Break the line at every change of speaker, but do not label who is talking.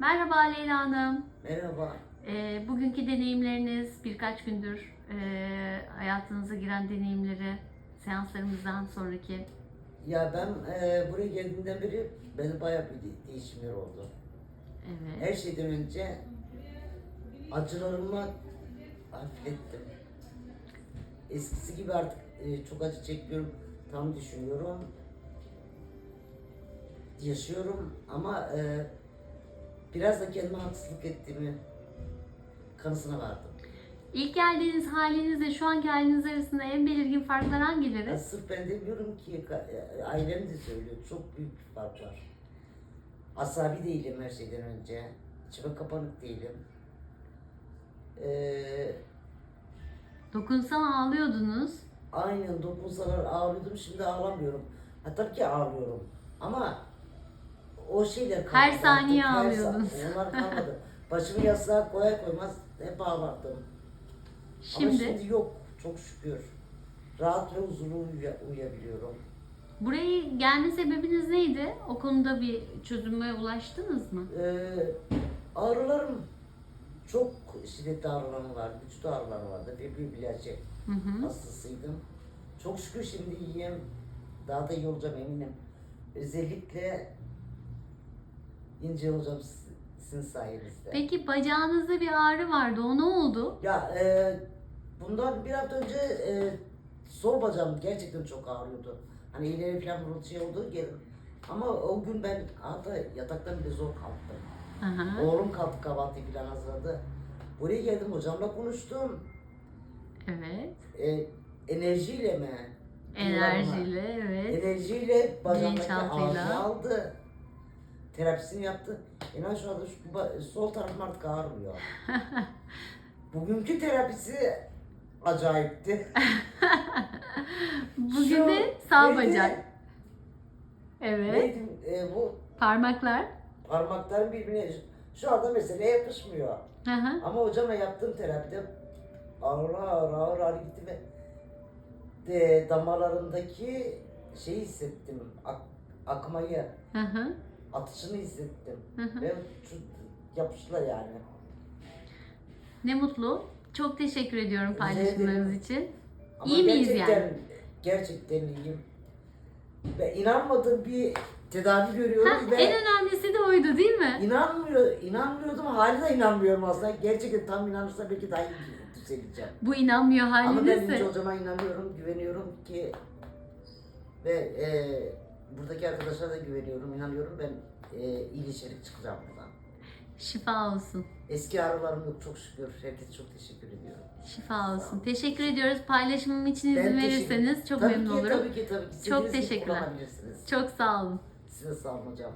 Merhaba Leyla Hanım.
Merhaba.
Ee, bugünkü deneyimleriniz birkaç gündür e, hayatınıza giren deneyimleri seanslarımızdan sonraki.
Ya ben e, buraya geldiğimden beri beni bayağı bir de- değişimler oldu.
Evet.
Her şeyden önce acılarımı hafiflettim. Eskisi gibi artık e, çok acı çekmiyorum. Tam düşünüyorum. Yaşıyorum ama e, biraz da kendime haksızlık ettiğimi kanısına vardım.
İlk geldiğiniz halinizle şu anki haliniz arasında en belirgin farklar
Ya
hangileri?
sırf ben demiyorum ki e, ailem de söylüyor. Çok büyük bir fark var. Asabi değilim her şeyden önce. İçime kapanık değilim. Ee,
Dokunsam ağlıyordunuz.
aynen dokunsalar ağlıyordum. Şimdi ağlamıyorum. Ha, tabii ki ağlıyorum. Ama o kalmadı.
Her saniye
her sa-
ağlıyordunuz.
Onlar kalmadı. Başımı yastığa koyar koymaz hep ağlardım. Ama
Şimdi
şimdi yok. Çok şükür. Rahat ve huzurlu uya- uyuyabiliyorum.
buraya gelme sebebiniz neydi? O konuda bir çözüme ulaştınız mı?
Ee, ağrılarım çok şiddetli ağrılarım vardı, güçlü ağrılarım vardı. Bir bir bilacı
Hı hı.
hastasıydım. Çok şükür şimdi iyiyim. Daha da iyi olacağım eminim. Özellikle İnce hocam siz- sizin sayenizde.
Peki bacağınızda bir ağrı vardı. O ne oldu?
Ya e, bundan bir hafta önce e, sol bacağım gerçekten çok ağrıyordu. Hani ileri falan şey oldu. Ama o gün ben hatta yataktan bile zor kalktım.
Aha.
Oğlum kalktı kahvaltıyı falan hazırladı. Buraya geldim hocamla konuştum.
Evet.
E, enerjiyle mi?
Enerjiyle evet.
Enerjiyle bacağımdaki ağrıyı aldı. Terapisini yaptı. İnan şu anda şu sol tarafım artık ağrımıyor. Bugünkü terapisi acayipti.
Bugün
Şu
de sağ
neydi?
bacak. Evet.
Neydi? E, bu
Parmaklar.
parmakların birbirine şu anda mesela yapışmıyor.
Hı hı.
Ama hocamla yaptığım terapide ağır ağır ağır ağır gitti ve de, damarlarındaki şeyi hissettim. Ak, akmayı,
Hı hı.
Atışını hissettim.
Hı hı.
Ve yapıştılar yani.
Ne mutlu. Çok teşekkür ediyorum paylaşımlarınız için.
Ama
İyi miyiz yani?
Gerçekten iyiyim. Ve inanmadığım bir tedavi görüyorum
Ha,
ve
en önemlisi de oydu değil mi?
inanmıyor, inanmıyordum. Hala da inanmıyorum aslında. Gerçekten tam inanırsa belki daha iyi düzeleceğim.
Bu inanmıyor
Ama ben
halinizse.
İnce hocama inanıyorum, güveniyorum ki ve e, buradaki arkadaşlara da güveniyorum, inanıyorum. Ben e, iyileşerek çıkacağım buradan.
Şifa olsun.
Eski ağrılarım yok çok şükür. Herkese çok teşekkür ediyorum.
Şifa olsun. Teşekkür ediyoruz. Paylaşımım için
Ben
izin
teşekkür-
verirseniz çok
tabii
memnun
ki,
olurum.
Tabii ki tabii ki.
Çok
İstediğiniz gibi
teşekkürler.
kullanabilirsiniz.
Çok sağ olun.
Size sağ olun hocam.